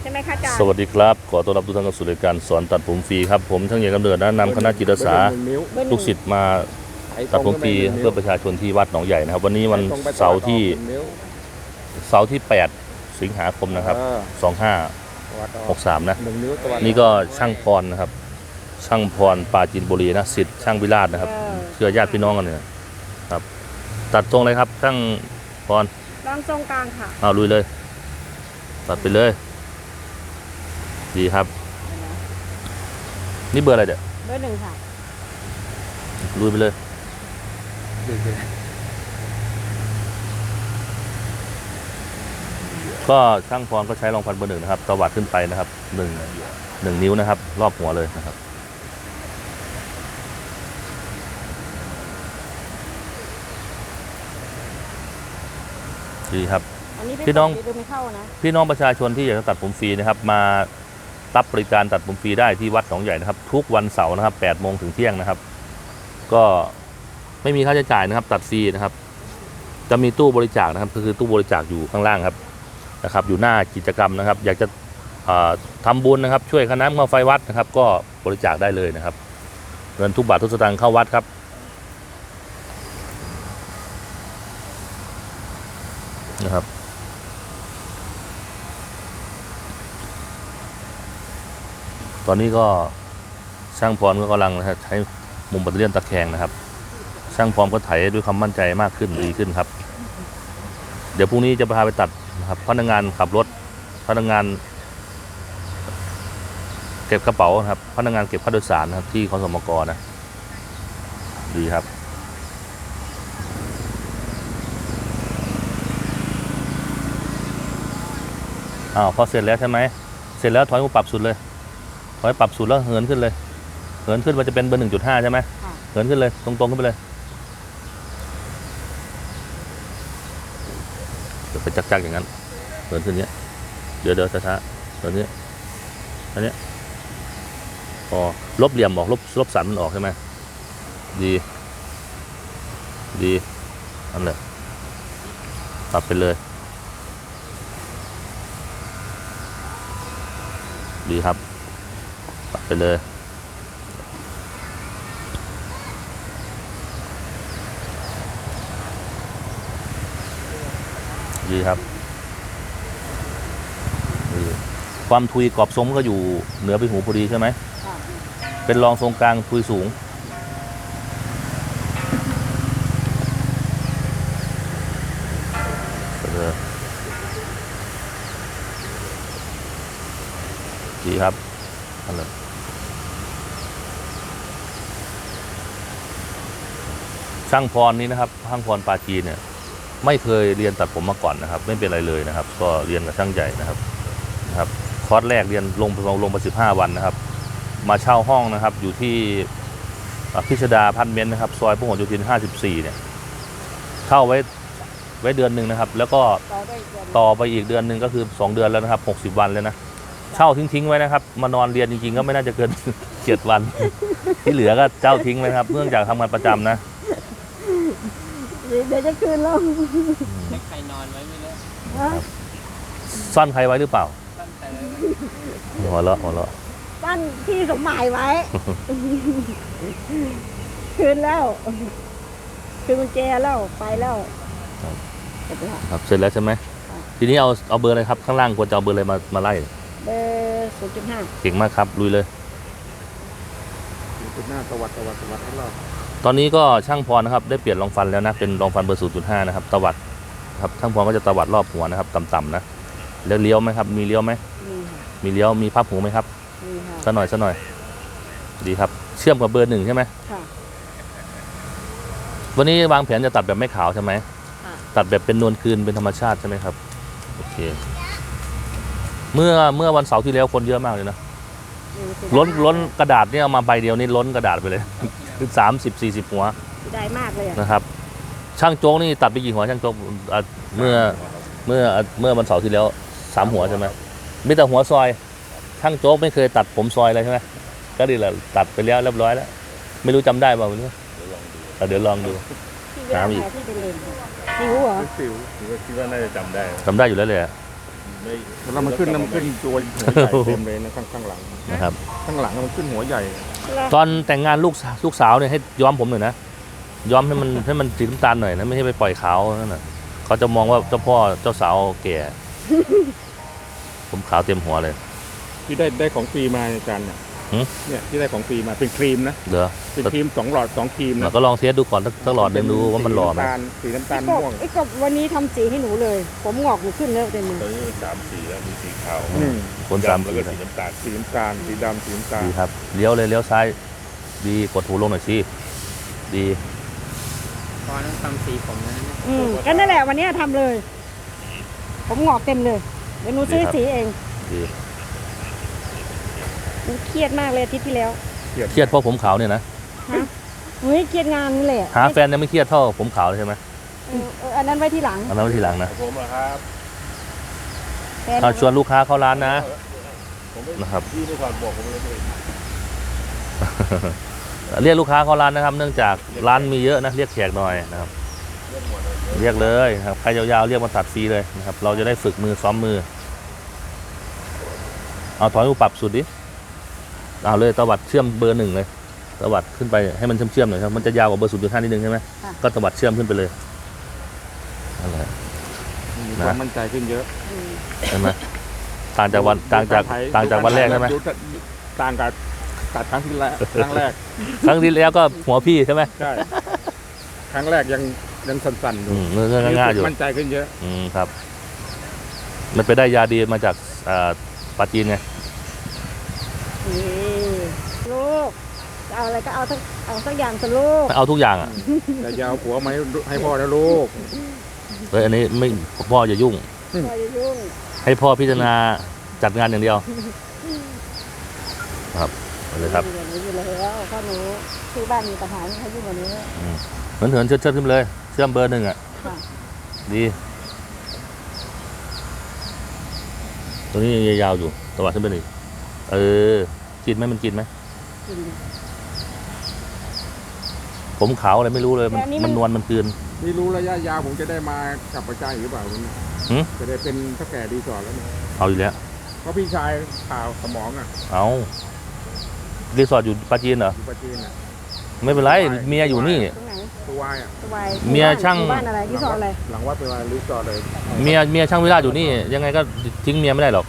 ใช่ไหมคะอาจารย์สวัสดีครับ ขอต้อนรับทุกท่านเข้าสู่รายการสอนตัดผมฟรีครับ ผมช่างใหญ่กำเนิดนะนำคณะจิตอาสาเบอร์หนึ่งนิ้วเบอร์หนึ่งลูกศิษย์มาตัดผมฟรีเพื่อประชาชนที่วัดหนองใหญ่นะครับ วันนี้วันตรงไปเสาร์ที่หนึ่งนิ้วเสาร์ที่ 8 สิงหาคมนะครับเออ2563วัดออกนะหนึ่งนิ้วตะวันนี่ก็ช่างพรนะครับ ช่างพรปราจินบุรีนะสิทธิ์ช่างวิราชนะครับเออเชื่อญาติพี่น้องกันเนี่ยครับ ตัดตรงเลยครับช่างพรรองทรงกลางค่ะเอาลุยเลย ตัดไปเลย ดีครับ นี่เบอร์อะไรเดี๋ยเบอร์หนึ่งค่ะลุยไปเลยก็ช่างพรก็ใช้รองฟันเบอร์หนึ่งนะครับตวัดขึ้นไปนะครับหนึ่งหนึ่งนิ้วนะครับ รอบหัวเลยนะครับดีครับ อันนี้พี่น้อง ดูไม่เข้านะ พี่น้องประชาชนที่อยากจะตัดผมฟรีนะครับ มา รับบริการตัดผมฟรีได้ที่วัดหนองใหญ่นะครับ ทุกวันเสาร์นะครับ8โมงถึงเที่ยงนะครับ ก็ไม่มีค่าใช้จ่ายนะครับ ตัดฟรีนะครับ จะมีตู้บริจาคนะครับก็คือตู้บริจาคอยู่ข้างล่างครับนะครับ อยู่หน้ากิจกรรมนะครับ อยากจะเอ่อทำบุญนะครับ ช่วยคณะเงาไฟวัดนะครับ ก็บริจาคได้เลยนะครับ เงินทุกบาททุกสตางค์เข้าวัดครับ ตอนนี้ก็ช่างพรก็กำลังนะครับใช้มุมปัตเตอร์เลียนตะแคงนะครับ ช่างพรก็ไถด้วยความมั่นใจมากขึ้นดีขึ้นครับ เดี๋ยวพรุ่งนี้จะพาไปตัดนะครับพนักงานขับรถพนักงาน เก็บกระเป๋านะครับพนักงานเก็บค่าโดยสารนะครับที่ขอสมกนะดีครับอ้าวพอเสร็จแล้วใช่ไหมเสร็จแล้วถอยมาปรับสุดเลย ถอยปรับสุดแล้วเหินขึ้นเลยเหินขึ้นมันจะเป็นเบอร์หนึ่งจุดห้าใช่ไหมค่ะ เหินขึ้นเลย ตรงๆขึ้นไปเลยเดี๋ยวไปจักๆอย่างนั้นเหินขึ้นเนี้ยเดี๋ยวเดี๋ยวช้าๆเหินเนี้ยอันเนี้ยพอลบเหลี่ยมออกลบลบสันมันออกใช่ไหมดี ดีนั่นแหละปรับไปเลย ดีครับปรับ ไปเลย ดีครับดีความทุยกรอบทรงก็อยู่เหนือไปหูพอดีใช่ไหมค่ะเป็นรองทรงกลางทุยสูงเออดีครับนั่นเล ช่างพรนี้นะครับช่างพรปาจีนเนี่ยไม่เคยเรียนตัดผมมาก่อนนะครับ ไม่เป็นอะไรเลยนะครับ ก็เรียนกับช่างใหญ่นะครับนะครับคอร์สแรกเรียนลงลงลงไปสิบห้าวันนะครับ มาเช่าห้องนะครับ อยู่ที่อ่าพิชดาพันเมนต์นะครับ ซอยพหลโยธิน 54 เนี่ยเช่าไว้ไว้เดือนหนึ่งนะครับ แล้วก็ต่อด้วยเดือนต่อไปอีกเดือนหนึ่งก็คือ 2 เดือนแล้วนะครับ 60 วันเลยนะเช่าทิ้งๆไว้นะครับ มานอนเรียนจริงๆ ก็ไม่น่าจะเกินเจ็ดวัน ที่เหลือก็เจ้าทิ้งไว้ครับเนื่องจากทำงานประจำนะ เดี๋ยวจะคืนแล้วให้ใครนอนไว้ไม่รู้ฮะซ่อนใครไว้หรือเปล่าตั้งแต่หัวเราะหัวเราะตั้นที่สมหมายไว้ คืนแล้วคืนกุญแจแล้วไปแล้วเสร็จแล้วครับเสร็จแล้วใช่ไหมทีนี้เอาเอาเบอร์อะไรครับข้างล่างควรจะเอาเบอร์อะไรมามาไล่เบอร์ศูนย์จุดห้าเก่งมากครับลุยเลยจุดหน้าตะวัดตะวัดตะวัดให้รอบ ตอนนี้ก็ช่างพรนะครับได้เปลี่ยนรองฟันแล้วนะเป็นรองฟันเบอร์0.5นะครับตวัดครับช่างพรก็จะตวัดรอบหัวนะครับต่ำๆนะแล้วเลี้ยวไหมครับ มีเลี้ยวไหมมีค่ะมีเลี้ยวมีพับหูไหมครับมีค่ะสักหน่อยสักหน่อย ดีครับ เชื่อมกับเบอร์หนึ่งใช่ไหมค่ะวันนี้วางแผนจะตัดแบบไม่ขาวใช่ไหมค่ะตัดแบบเป็นนวลคืนเป็นธรรมชาติใช่ไหมครับโอเคเมื่อเมื่อวันเสาร์ที่แล้วคนเยอะมากเลยนะมีเสียดายล้นล้นกระดาษเนี่ยเอามาใบเดียวนี่ล้นกระดาษไปเลย คือสามสิบสี่สิบหัวเสียดายมากเลยอะนะครับ ช่างโจ๊กนี่ตัดไปกี่หัวช่างโจ๊กอะเมื่อเมื่อเมื่อวันเสาร์ที่แล้วสามหัวใช่ไหมมีแต่หัวซอย ช่างโจ๊กไม่เคยตัดผมซอยเลยใช่ไหมก็ดีแหละตัดไปแล้วเรียบร้อยแล้ว ไม่รู้จำได้เปล่าไม่รู้อะเดี๋ยวลองดู ที่เวลาถามอีกไหนที่เป็นเลนสิวเหรอสิวคิดว่าคิดว่าน่าจะจำได้จำได้อยู่แล้วเลยอะไม่แล้วมันขึ้นแล้วมันขึ้นตัวหัวใหญ่เต็มเลยนะข้างข้างหลังนะครับ ข้างหลังมันขึ้นหัวใหญ่ ตอนแต่งงานลูกสาวลูกสาวเนี่ยให้ย้อมผมหน่อยนะย้อมให้มันให้มันสีน้ำตาลหน่อยนะไม่ใช่ไปปล่อยขาวนั่นน่ะเขาจะมองว่าเจ้าพ่อเจ้าสาวแก่ผมขาวเต็มหัวเลย ที่ได้ได้ของฟรีมาอาจารย์เนี่ยหืม เนี่ยที่ได้ของฟรีมาเป็นครีมนะเดี๋ยวเป็นครีมสองหลอดสองครีมเรานะก็ลองเทสดูก่อนสักสักหลอดหนึงดูว่ามันหล่อไหมสีน้ำตาลสีน้ำตาลกบม่วงไอ้กบวันนี้ทำสีให้หนูเลย ผมงอกหนูขึ้นแล้วเต็มมือตอนนี้สามสีแล้วมีสีขาวอืมคนสามดำแล้วสีก็นะสีน้ำตาลสีน้ำตาลสีดำสีน้ำตาลดีครับเลี้ยวเลยเลี้ยวซ้ายดีกดหูลงหน่อยสิดีพอต้องทำสีผมนะเนี่ยอืมก็นั่นแหละวันนี้ทำเลย ผมงอกเต็มเลยเดี๋ยวหนูซื้อสีเองดีหนู เครียดมากเลยอาทิตย์ที่แล้วเครียดเพราะผมขาวเนี่ยนะฮะเฮ้ยเครียดงานนี่แหละหาแฟนยังไม่เครียดเท่าผมขาวเลยใช่ไหมเออเอออันนั้นไว้ที่หลังอันนั้นไว้ทีหลังนะผมเหรอครับแฟนเอาชวนลูกค้าเข้าร้านนะ ผมไม่นะครับ พี่ไม่ถอดบอกผมเลยเลยเรียกลูกค้าเข้าร้านนะครับ เนื่องจากร้านมีเยอะนะเรียกแขกหน่อยนะครับ เรียกเลยครับใครยาวๆเรียกมาตัดฟรีเลยนะครับ เราจะได้ฝึกมือซ้อมมือ เอาถอยมาปรับสุดดิ เอาเลยตวัดเชื่อมเบอร์หนึ่งเลยตวัดขึ้นไปให้มันเชื่อมๆหน่อยครับมันจะยาวกว่าเบอร์ศูนย์จุดห้านิดนึงใช่ไหมก็ตวัดเชื่อมขึ้นไปเลยนั่นแหละ มีนะความมั่นใจขึ้นเยอะอืมใช่ไหมต่างจากวันต่างจากต่างจากวันแรกใช่ไหมดูต่างกับตัดครั้งที่แรกครั้งแรก ครั้งที่แล้วก็หัวพี่ใช่ไหมใช่ ครั้งแรกยังยังสั่นๆอยู่อืมเงื่อนง่ายๆอยู่ มั่นใจขึ้นเยอะ อืมครับ มันไปได้ยาดีมาจากอ่าปาจีนไงนี่ลูกจะ เอาอะไรก็เอาสักเอาสักอย่างสิลูกเอาทุกอย่างอะแต่อยาวผัวมาให้ให้พ่อนะลูกเฮ้ยอันนี้ไม่พ่ออย่ายุ่งพ่ออย่ายุ่งให้พ่อพิจารณาจัดงานอย่างเดียว ครับเอาเลยครับอย่างนี้อยู่แล้วพ่อหนูที่บ้านมีปัญหาไม่ให้ยุ่งกว่านี้เหมือนเหินเชิดเชิดขึ้นไปเลย เชื่อมเบอร์หนึ่งอะ ค่ะดี ตัวนี้ยังยาวๆอยู่ตวัดขึ้นไปหนึ่งเออ กินไหมมันกินไหมกิน ผมขาวอะไรไม่รู้เลยมันแต่อันนี้มัมันนนวลมันกลืน นี่รู้ระยะยาวผมจะได้มากับประจายหรือเปล่าวันนี้หืม จะได้เป็นเท่าแก่ดีก่อนแล้วเนี่ยเอาอยู่แล้ว เพราะพี่ชายข่าวสมองอะเอารีสอร์ทอยู่ปาจีนเหรอ อยู่ประจีนอะ ไม่เป็นไรเมียอยู่นี่ ตรงไหนตัววายอะสบายเมียช่างอยู่บ้านอะไรที่สอนอะไรหลังวัดเป็นอะไรรีสอร์ทเลยเมียเมียช่างวิราชอยู่นี่ ยังไงก็ทิ้งเมียไม่ได้หรอก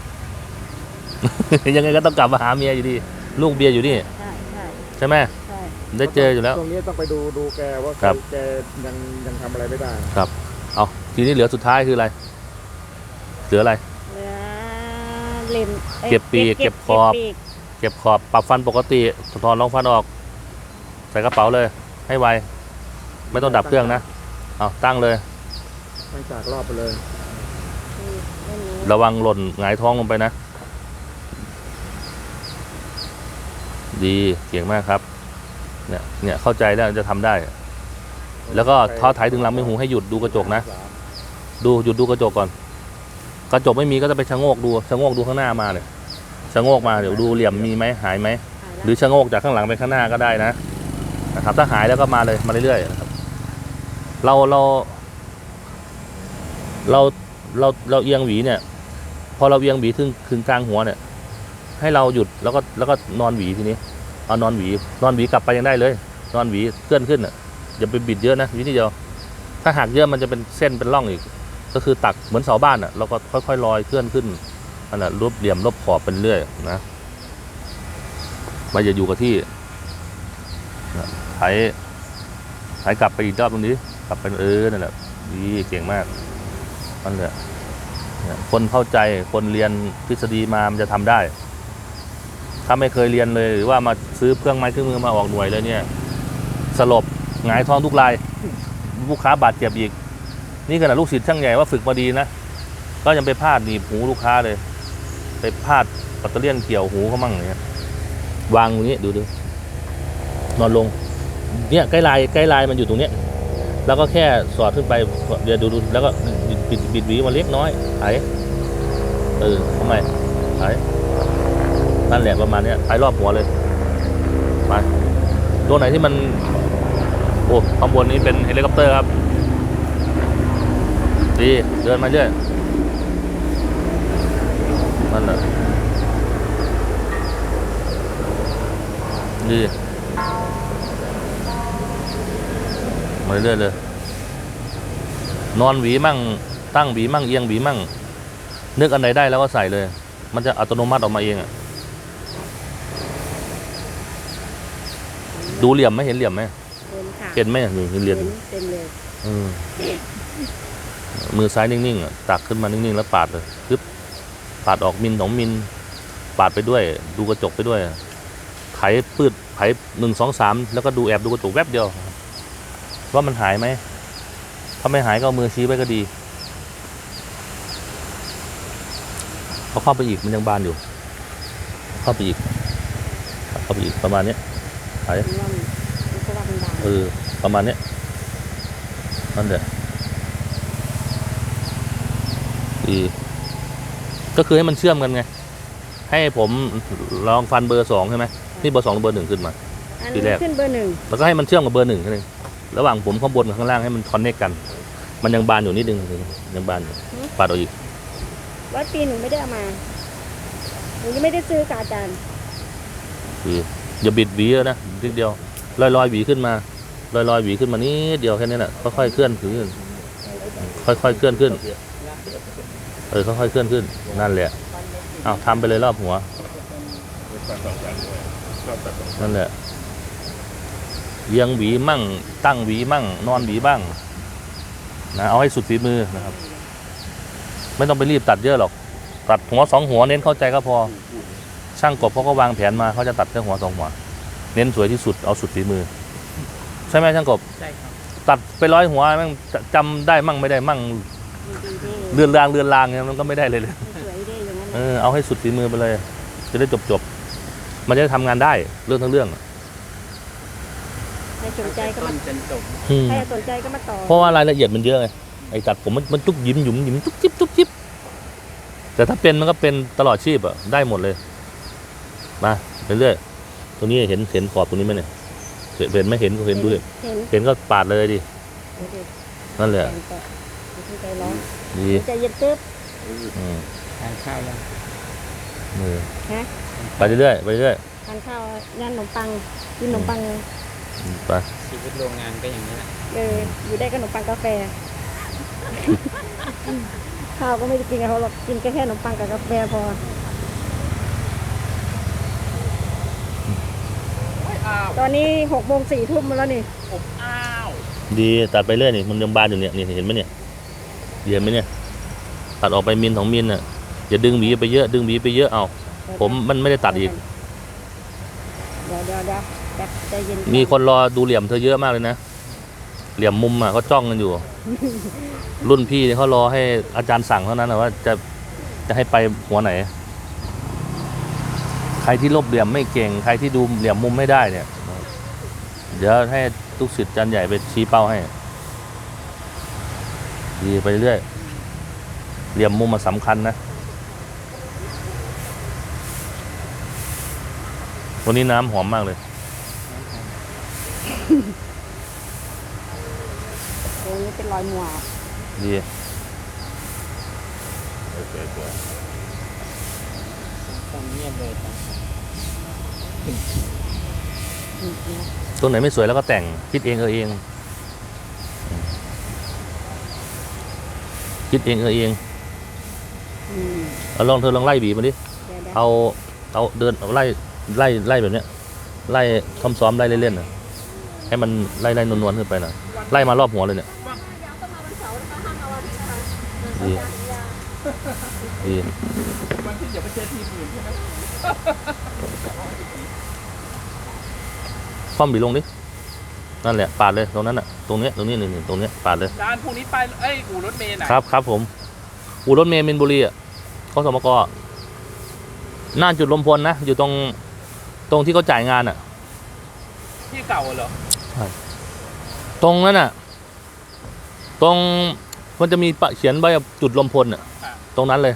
ยังไงก็ต้องกลับมาหาเมียอยู่ดี ลูกเบียร์อยู่นี่ ใช่ใช่ใช่ไหมใช่ ได้เจออยู่แล้ว ตรงนี้ต้องไปดูดูแกว่าครับ แกยังยังทำอะไรไม่ได้เอาทีนี้เหลือสุดท้ายคืออะไร เหลืออะไร เหลือเล็มอ้ยเก็บปีกเก็บขอบปีกเก็บขอบปรับฟันปกติถอนรองฟันออก ใส่กระเป๋าเลย ให้ไว ไม่ต้องดับเครื่องนะ เอาตั้งเลย ตั้งจากรอบไปเลยไม่รู้ระวังหล่นหงายท้องลงไปนะ ดีเก่งมากครับ เนี่ยเนี่ยเข้าใจแล้วจะทำได้ แล้วก็ท้อถ่ายถึงลำไม่หูให้หยุดดูกระจกนะ ดูหยุดดูกระจกก่อน กระจกไม่มีก็จะไปชะโงกดูชะโงกดูข้างหน้ามาเนี่ยชะโงกมาเดี๋ยวดูเหลี่ยมมีไหมหายไหมหายหแล้วรือชะโงกจากข้างหลังไปข้างหน้าก็ได้นะนะครับ ถ้าหายแล้วก็มาเลยมาเรื่อยๆนะครับ เราเราเราเราเราเอียงหวีเนี่ย พอเราเอียงหวีถึงถึงกลางหัวเนี่ย ให้เราหยุดแล้วก็แล้วก็นอนหวีทีนี้ เอานอนหวี นอนหวีกลับไปยังได้เลย นอนหวีเคลื่อนขึ้นอะอย่าไปบิดเยอะนะวิธีเดียวถ้าหักเยอะมันจะเป็นเส้นเป็นร่องอีก ก็คือตักเหมือนเสาบ้านอะเราก็ค่อยๆลอยเคลื่อนขึ้นอันน่ะรูปเหลี่ยมรบขอบเป็นเรื่อยนะมาอย่าอยู่กับที่ไถไถกลับไปอีกรอบตรงนี้ กลับไปเออนั่นแหละดีเก่งมากนั่นแหละคนเข้าใจคนเรียนทฤษฎีมามันจะทำได้ ถ้าไม่เคยเรียนเลย หรือว่ามาซื้อเครื่องไม้เครื่องมือมาออกหน่วยเลยเนี่ยสลบหงายท้องทุกรายลูกค้าบาดเจ็บอีก นี่ขนาดลูกศิษย์ช่างใหญ่ว่าฝึกมาดีนะก็ยังไปพลาดหนีบหูลูกค้าเลย ไปพลาดปัตเตอร์เลียนเกี่ยวหูเขามั่งอย่างเงี้ยวางตรงนี้ดูดูนอนลง เนี่ยใกล้ลายใกล้ลายมันอยู่ตรงเนี้ยแล้วก็แค่สอดขึ้นไปเดี๋ยวดูดูแล้วก็บิดบิดบิดหวีมาเล็กน้อยไถเออทำไมไถ นั่นแหละประมาณนี้ไถรอบหัวเลยมาตัวไหนที่มัน โอ้ข้างบนนี้เป็นเฮลิคอปเตอร์ครับดีเดินมาเรื่อยน่ะนี่มาเรื่อยเลย นอนหวีมั่ง ตั้งหวีมั่งเอียงหวีมั่งนึกอันไหนได้แล้วก็ใส่เลย มันจะอัตโนมัติออกมาเองอะ ดูเหลี่ยมไหมเห็นเหลี่ยมไหมเห็นค่ะเห็นไหมนี่เห็นเหลี่ยมเห็นเต็มเลยอืมมือซ้ายนิ่งๆอะตักขึ้นมานิ่งๆแล้วปาดเลยปึ๊บปาดออกมิลสองมิลปาดไปด้วย ดูกระจกไปด้วยไถปืดไถหนึ่งสองสามแล้วก็ดูแอบดูกระจกแวบเดียว ว่ามันหายไหมถ้าไม่หายก็เอามือชี้ไว้ก็ดีเอาเข้าไปอีกมันยังบานอยู่ เข้าไปอีก เข้าไปอีกประมาณเนี้ยไถว่ามันมันก็ว่ามันบางเออประมาณเนี้ยนั่นแหละดีก็คือให้มันเชื่อมกันไง ให้ผมลองฟันเบอร์สองใช่ไหมนี่เบอร์สองหรือเบอร์หนึ่งขึ้นมาอันทีแรกขึ้นเบอร์หนึ่งแล้วก็ให้มันเชื่อมกับเบอร์หนึ่งแค่นึงระหว่างผมข้างบนกับข้างล่างให้มันคอนเนคกัน มันยังบานอยู่นิดนึงยังบานอยู่ปาดเอาอีกวัดปีหนูไม่ได้เอามาหนูยังไม่ได้ซื้อกับอาจารย์คือ อย่าบิดหวีนะนิดเดียวลอยลอยหวีขึ้นมาลอยลอยหวีขึ้นมานิดเดียวแค่นี้แหละค่อยๆเคลื่อนขึ้น ค่อยๆเคลื่อนขึ้น เออค่อยๆเคลื่อนขึ้น นั่นแหละเอาทำไปเลยรอบหัว นั่นแหละเยียงหวีมั่ง ตั้งหวีมั่ง นอนหวีบ้างนะเอาให้สุดฝีมือนะครับ ไม่ต้องไปรีบตัดเยอะหรอก ตัดหัวสองหัวเน้นเข้าใจก็พอ ช่างกบเขาก็วางแผนมาเขาจะตัดแค่หัวสองหัว เน้นสวยที่สุดเอาสุดฝีมือ ใช่ไหมช่างกบ ใช่ครับตัดไปร้อยหัวแม่งจะจำได้มั่งไม่ได้มั่งดีๆเรือนรางเรือนรางเนี่ยมันก็ไม่ได้เลยเลยสวยดีอย่างนั้นเออเอาให้สุดฝีมือไปเลย จะได้จบจบๆมันจะได้ทำงานได้เรื่องทั้งเรื่องอะใครสนใจก็ต้มานจนจบอืมใครสนใจก็มาต่อเพราะว่ารายละเอียดมันเยอะไงไอ้ตัดผมมันมันจุกยิ้มหยุมหยิมจุกจิ๊บจุกจิ๊บแต่ถ้าเป็นมันก็เป็นตลอดชีพอะได้หมดเลย มาเรื่อยๆตรงนี้เห็นเห็นขอบตรงนี้ไหมเนี่ยเห็นเห็นไหม่เห็นก็เห็นดูดิเห็นเห็นก็ปาดเลยดิเดี๋ยวเดี๋ยวนั่นแหละแต่งต่ออย่าเพิ่งใจร้อนดีใจเย็นตึ๊บอืมทานข้าวแล้วเออฮะไปเรื่อยๆไปเรื่อยทานข้าวงานขนมปังกินขนมปังเลยๆไปชีวิตโรงงานก็อย่างนี้แหละเอออยู่ได้ก็ขนมปังกาแฟข้าวก็ไม่ได้กินกับเขาหรอกกินแค่แค่ขนมปังกับกาแฟพอ ตอนนี้หกโมงสี่ทุ่มมาแล้วนี่ดีตัดไปเรื่อยนี่มันยังบานอยู่เนี่ยนี่เห็นไหมเนี่ยเห็นไหมเนี่ย ตัดออกไปมิลสองมิลน่ะอย่าดึงหวีไปเยอะ ดึงหวีไปเยอะเอาผมมันไม่ได้ตัดอีกเดี๋ยวเดี๋ยวเดี๋ยวแป๊บใจเย็นมีคนรอดูเหลี่ยมเธอเยอะมากเลยนะเหลี่ยมมุมอะเขาจ้องกันอยู่ รุ่นพี่เนี่ยเขารอให้อาจารย์สั่งเท่านั้นนะว่าจะจะให้ไปหัวไหนใค รที่ลบเหลี่ยมไม่เก่ง ใครที่ดูเหลี่ยมมุมไม่ได้เนี่ย เดี๋ยวให้ลูกศิษย์อาจารย์ใหญ่ไปชี้เป้าให้ ดีไปเรื่อย เหลี่ยมมุมมันสำคัญนะตัวนี้น้ำหอมมากเลย ตรงนี้เป็นรอยหมวกดีต้องเงียบเลยครับ ตัวไหนไม่สวยแล้วก็แต่งคิดเองเออเองคิดเองเออเองอืมเอาลองเธอลองไล่บีมาดิเดี๋ยวเดี๋ยวเอาเอาเดินเอาไล่ไล่ไล่แบบเนี้ย ไล่ซ้อมซ้อมๆไล่เล่นๆน่ะให้มันไล่ไล่นวลๆขึ้นไปน่ะไล่มารอบหัวเลยเนี่ยดีดีวันที่อย่าไปเช็ดทีมอื่นใช่ไหม คว่ำบีลงดิ นั่นแหละปาดเลยตรงนั้นน่ะ ตรงเนี้ยตรงนี้นี่นี่ตรงเนี้ยปาดเลย จานพรุ่งนี้ไปเอ้ยอู่รถเมล์ไหนครับครับผม อู่รถเมล์มินบุรีอะขอสมกหน้าจุดลมพลนะ อยู่ตรงตรงที่เขาจ่ายงานอะ ที่เก่าเหรอ ตรงนั้นน่ะ ตรงมันจะมีปะเขียนใบจุดลมพลอะตรงนั้นเลย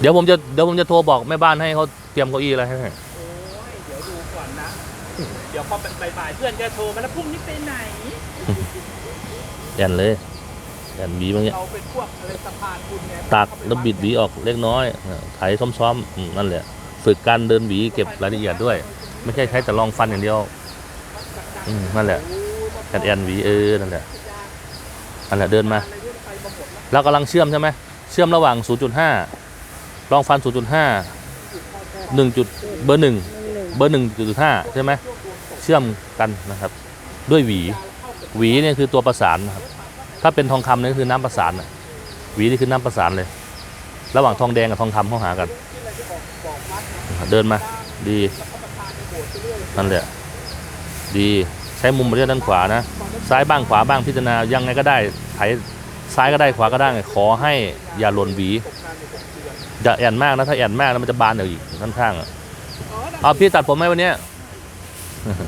เดี๋ยวผมจะเดี๋ยวผมจะโทรบอกแม่บ้านให้เขาเตรียมเก้าอี้อะไรให้ โอ้ยเดี๋ยวดูก่อนนะ เดี๋ยวพอบ่ายๆเพื่อนจะโทรมาแล้วพรุ่งนี้ไปไหนแอนเลยแอนหวีบางอย่างตักแล้วบิดหวีออกเล็กน้อยอ่าไถซ้อมๆอืมนั่นแหละ ฝึกการเดินหวีเก็บรายละเอียดด้วย ไม่ใช่ใช้แต่ลองฟันอย่างเดียวอืมนั่นแหละแอนแอนหวีเออนั่นแหละนั่นแหละเดินมาเรากำลังเชื่อมใช่ไหมเชื่อมระหว่าง 0.5ลองฟัน 0.5 1จุดเบอร์หนึ่งหนึ่งเบอร์หนึ่งจุดห้าใช่ไหม เชื่อมกันนะครับ ด้วยหวี หวีเนี่ยคือตัวประสานนะครับ ถ้าเป็นทองคำนี่คือน้ำประสานนะหวีนี่คือน้ำประสานเลย ระหว่างทองแดงกับทองคำเข้าหากัน เดินมาดีนั่นแหละดีใช้มุมมาเรียด้านขวานะ ซ้ายบ้างขวาบ้างพิจารณายังไงก็ได้ไถซ้ายก็ได้ขวาก็ได้ขอให้อย่าหล่นหวีอย่าแอนมากนะถ้าแอนมากแล้วมันจะบานเดี๋ยวอีกข้างๆอะเอาพี่ตัดผมไหมวันนี้ เนี้ย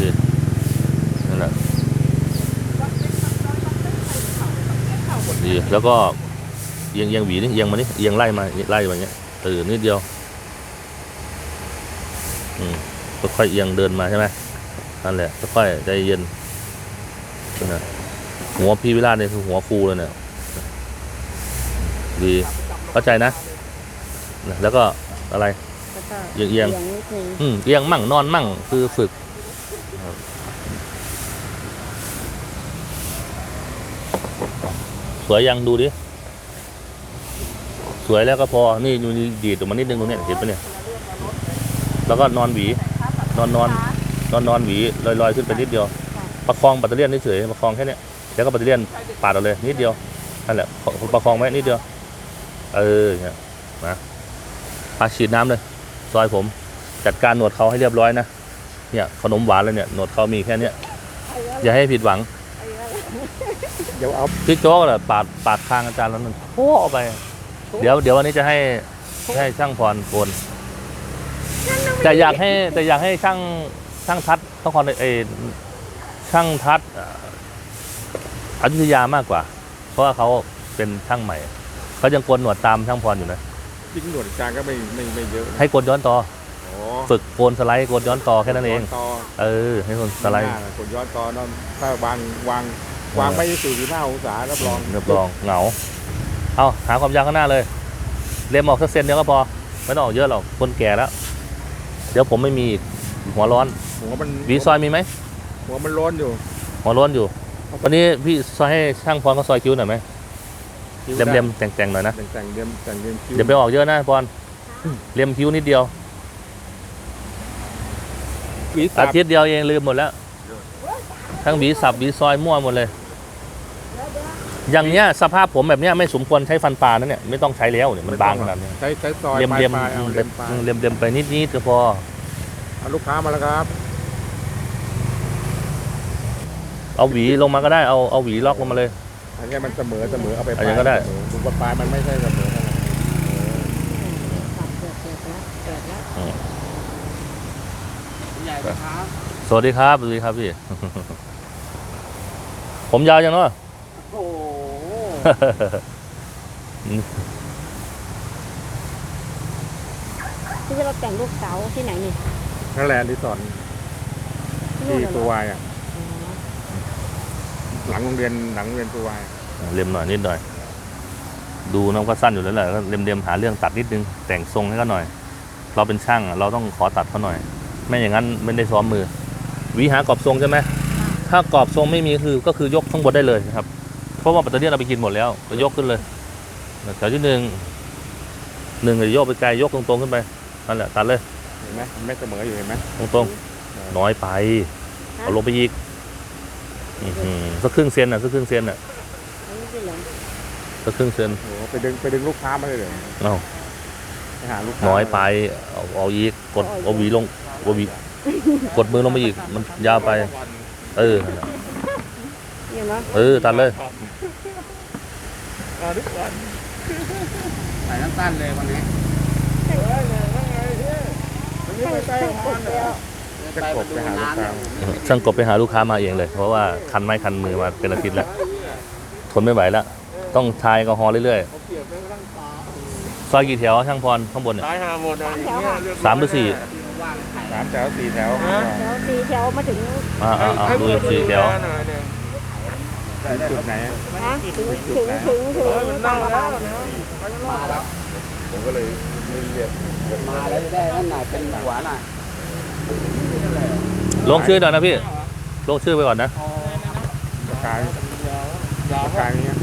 ดีนั่นแหละดีแล้วก็เอียงเอียงหวีนี่เอียงมานี่เอียงไล่มาไล่มาอย่างเงี้ยเออนิดเดียวอืมค่อยๆเอียงเดินมาใช่ไหมนั่นแหละค่อยๆใจเย็นนั่นน่ะหัวพี่วิราชเนี่ยคือหัวฟูเลยเนี่ยดี เข้าใจนะนะ แล้วก็อะไร แล้วก็เอียงเอียง นิดนึงอืมเอียงมั่งนอนมั่งคือฝึกครับสวยยังดูดิ สวยแล้วก็พอ นี่อยู่นี่ดีดออกมานิดนึงตรงเนี้ยเห็นปะเนี่ย แล้วก็นอนหวี นอนนอน นอนนอนหวีลอยลอยขึ้นไปนิดเดียว ประคองแบตเตอรี่เฉยๆประคองแค่เนี้ยแล้วก็แบตเตอรี่ปาดเอาเลยนิดเดียวนั่นแหละประคองไว้นิดเดียว เออเนี่ยนะพาฉีดน้ำเลย ซอยผม จัดการหนวดเขาให้เรียบร้อยนะ เนี่ยขนมหวานเลยเนี่ยหนวดเขามีแค่เนี้ยอย่าให้ผิดหวัง เดี๋ยวเอาพี่โจ๊กแหละปาดปาดคางอาจารย์แล้วมันโค้ไป เดี๋ยวเดี๋ยววันนี้จะให้ให้ช่างพรโกนแต่อยากให้แต่อยากให้ช่างช่างทัดต้องคอนเออช่างทัดเอ่ออยุธยามากกว่า เพราะว่าเขาเป็นช่างใหม่ เขายังโกนหนวดตามช่างพรอยู่นะจิ้งหนวดอาจารย์ก็ไม่ไม่ไม่เยอะนะให้โกนย้อนต่ออ๋อฝึกโกนสไลด์โกนย้อนต่อแค่นั้นเองย้ต่อเออ ให้โกนสไลด์หน้าน่ะกดย้อนต่อนั่นถ้าวางวางวางไม่สี่สิบห้าองศารับรองเรียบรองเหงา เอาหาความยาวข้างหน้าเลย เล็มออกสักเซนเดียวก็พอ ไม่ต้องออกเยอะหรอกคนแก่แล้ว เดี๋ยวผมไม่มีอีกหัวร้อนหัวมันหวีซอยมีไหมหัวมันร้อนอยู่หัวร้อนอยู่ วันนี้พี่ซอยให้ช่างพรเขาซอยคิ้วหน่อยไหม เล็มๆแต่งๆหน่อยนะแต่งแต่งเลียมแต่งเลียมคิ้วเดี๋ยวไปออกเยอะนะพรเล็มคิ้วนิดเดียว หวีอาสับทิตย์เดียวเองลืมหมดแล้ว ทั้งหวีสับหวีซอยมั่วหมดเลย อย่างเนี้ยสภาพผมแบบเนี้ยไม่สมควรใช้ฟันปลานะเนี่ยไม่ต้องใช้แล้วเนี่ยมันบางขนาดนี้ใช้ใช้ซอยเลียมปลายเลียมปลายเอาเลียมปลายเลียมเลียมไปนิดนิดก็พอเอาลูกค้ามาแล้วครับเอาหวีลงมาก็ได้เอาเอาหวีล็อกลงมาเลย อันนี้มันเสมอเสมอเอาไปอันนี้ก็ได้ดูปลายปลายมันไม่ใช่เสมอเท่าไหร่ตัดเกิดเกิดแล้วเกิดแล้วใหญ่ครับสวัสดีครับสวัสดีครับพี่ ผมยาวยังเนาะ โอ้โหที่จะเราแต่งลูกเสาที่ไหนนี่นั่นแหละรีสอร์ทที่นู่นที่เหรตัวอวายอะ หลังโรงเรียนหลังโรงเรียนตัววายเล็มหน่อยนิดหน่อย ดูน้องก็สั้นอยู่แล้วแหละก็เล็มเล็มหาเรื่องตัดนิดนึง แต่งทรงให้เขาหน่อย เราเป็นช่างอะเราต้องขอตัดเขาหน่อย ไม่อย่างนั้นไม่ได้ซ้อมมือหวีหากรอบทรงใช่ไหมถ้ากรอบทรงไม่มีคือก็คือยกข้างบนได้เลยนะครับ เพราะว่าปัตเตอร์เลียนเราไปกินหมดแล้วก็ยกขึ้นเลยแถวที่หนึ่งหนึ่งก็โยกไปไกลยกตรงๆขึ้นไปนั่นแหละตัดเลยเห็นไหมมันไม่เสมออยู่เห็นไหมตรงๆน้อยไปเอาลงไปอีกอื้อหือ สักครึ่งเซนอะสักครึ่งเซนอะอันนี้เป็นเหรอสักครึ่งเซนโอ้โหไปดึงไปดึงลูกค้ามาเลยเหรอเอ้าไปหาลูกค้าน้อยไปเอาเอาอีกกดเอาหวีลงเอาหวีกดมือลงไปอีก มันยาวไป เออนั่นแหละเนี่ยเนาะเออตัดเลยใส่สั้นๆเลยวันนี้ให้ให้กดแล้ว จะกบไปหาลูกค้าช่างกบไปหาลูกค้ามาเองเลย เพราะว่าคันไม้คันมือมาเป็นอาทิตย์แล้ว ทนไม่ไหวแล้ว ต้องทายแอลกอฮอล์เรื่อยๆซอยกี่แถวช่างพรข้างบนเนี่ยตายหาหมดเลยแถวค่ะสามหรือสี่ว่างไข่สามแถวสี่แถวแถวสี่แถวมาถึงอ่าอ่าอ่าดูสี่แถวถึงจุดไหนนะถึงถึงถึงถึงบางระบาดผมก็เลยเรียกมาแล้วจะได้นั่นน่ะเป็นหัวน่ะ ลงชื่อหน่อยนะพี่ ลงชื่อไปก่อนนะประกายประกายเนี้ย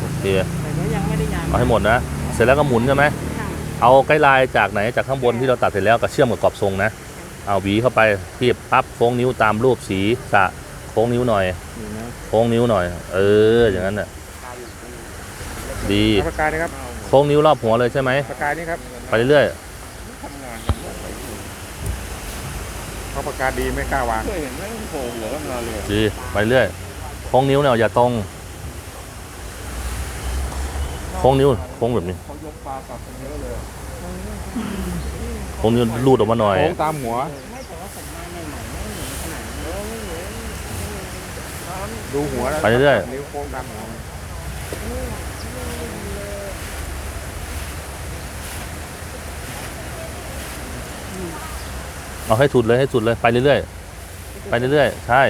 โอเคเอาให้หมดนะ เสร็จแล้วก็หมุนใช่ไหมค่ะเอาไกด์ไลน์จากไหนจากข้างบนที่เราตัดเสร็จแล้วก็เชื่อมกับกรอบทรงนะ เอาหวีเข้าไปทีบปั๊บโค้งนิ้วตามรูปสีสระโค้งนิ้วหน่อยนี่นะโค้งนิ้วหน่อย เออ อย่างนั้นน่ะดีประกายนะครับโค้งนิ้วรอบหัวเลยใช่ไหมประกายนี่ครับไปเรื่อย เขาประกาศดีไม่กล้าวางเคยเห็นไหมโผล่หัวกันมาเลยๆดีไปเรื่อยโค้งนิ้วเนี่ยอย่าตรงโค้งนิ้วโค้งแบบนี้เขายกปลากลับกันเยอะเลยโค้งนิ้วรูดออกมาหน่อยโค้งตามหัวดูหัวแล้วไปเรื่อยนิ้วโค้งตามหัว เอาให้สุดเลยให้สุดเลยไปเรื่อยๆไปเรื่อยๆใช่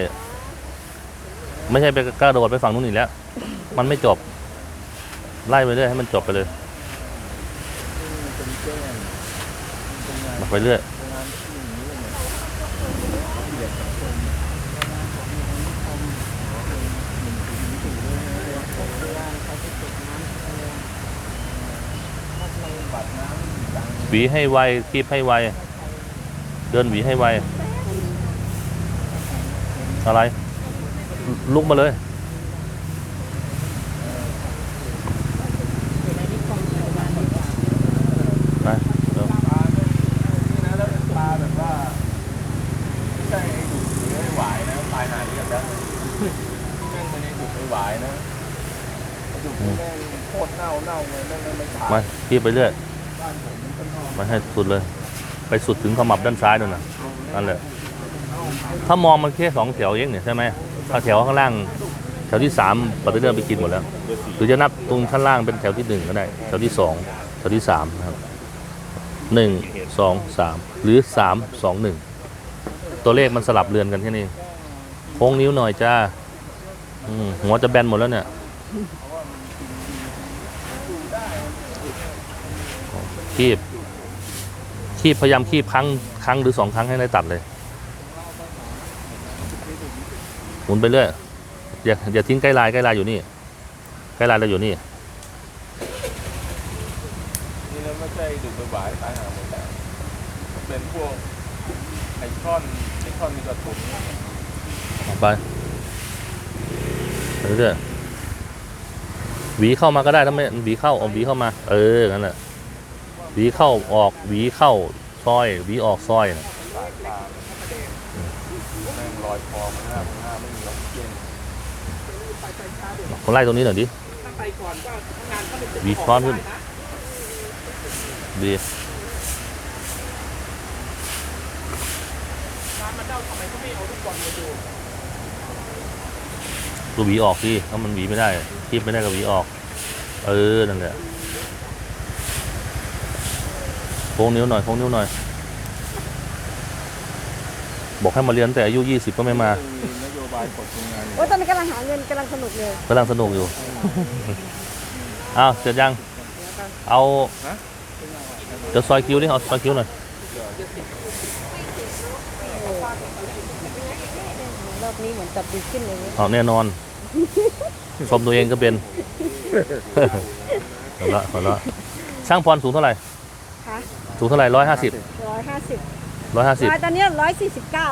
ไม่ใช่ไปกระโดดไปฝั่งนู้นอีกแล้ว มันไม่จบ ไล่ไปเรื่อยให้มันจบไปเลยไปเรื่อยหวีให้ไวคีบให้ไว เดินหวีให้ไว อะไร ลุกมาเลย ไปเร็วปลาแบบว่าไม่ใช่ดูดไม่ไหวนะปลายหาเรียบแล้วแม่งไม่ได้ดูดไม่ไหวนะดูดแม่งโคตรเน่าเน่าเลยแม่งไม่ตายมาคีบไปเรื่อย มาให้สุดเลย ไปสุดถึงขมับด้านซ้ายนู่นน่ะนั่นแหละถ้ามองมันแค่สองแถวเองเนี่ยใช่ไหมถ้าแถวข้างล่างแถวที่สามปฏิเดินไปกินหมดแล้วหรือจะนับตรงข้างล่างเป็นแถวที่หนึ่งก็ได้ แถวที่สองแถวที่สามนะครับหนึ่งสองสามหรือสามสองหนึ่งตัวเลขมันสลับเรือนกันแค่นี้โค้งนิ้วหน่อยจ้าอืมหัวจะแบนหมดแล้วเนี่ยคีบ คีบพยายามคีบครั้งครั้งหรือสองครั้งให้ได้ตัดเลย หมุนไปเรื่อยอย่าอย่าทิ้งใกล้ลายใกล้ลายอยู่นี่ใกล้ลายเราอยู่นี่นี่แล้วไม่ใช่ดูดไม่ไหวตายหาหมดแล้วเป็นพวกไอคอนไอคอนมีกระสุนไปไปเรื่อยหวีเข้ามาก็ได้ถ้าไม่หวีเข้าเอาหวีเข้ามา เออนั่นแหละ หวีเข้าออกหวีเข้าซอยหวีออกซอยนะตายปลาแม่งลอยคอมันหน้ามันหน้าไม่มีออกซิเจนคนไล่ตรงนี้หน่อยดิหวีช้อนขึ้นดีตัวหวีออกสิถ้ามันหวีไม่ได้คีบไม่ได้ก็หวีออก เออ นั่นแหละโค้งนิ้วหน่อยโค้งนิ้วหน่อย บอกให้มาเรียนตั้งแต่อายุ20ก็ไม่มามีนโยบายกดทำงานโอ้ยตอนนี้กำลังหาเงินกำลังสนุกเลยกำลังสนุกอยู่ อ้าวเสร็จยัง เอา เดี๋ยวซอยคิ้วดิเอาซอยคิ้วหน่อย รอบนี้เหมือนจับดีขึ้นเลยเนี่ยเอาแน่นอน ชมตัวเองก็เป็น หัวเราะหัวเราะช่างพรสูงเท่าไหร่ค่ะ สูงเท่าไหร่ร้อยห้าสิบร้อยห้าสิบร้อยห้าสิบ ร้อยตอนเนี้ร้อยสี่สิบเก้า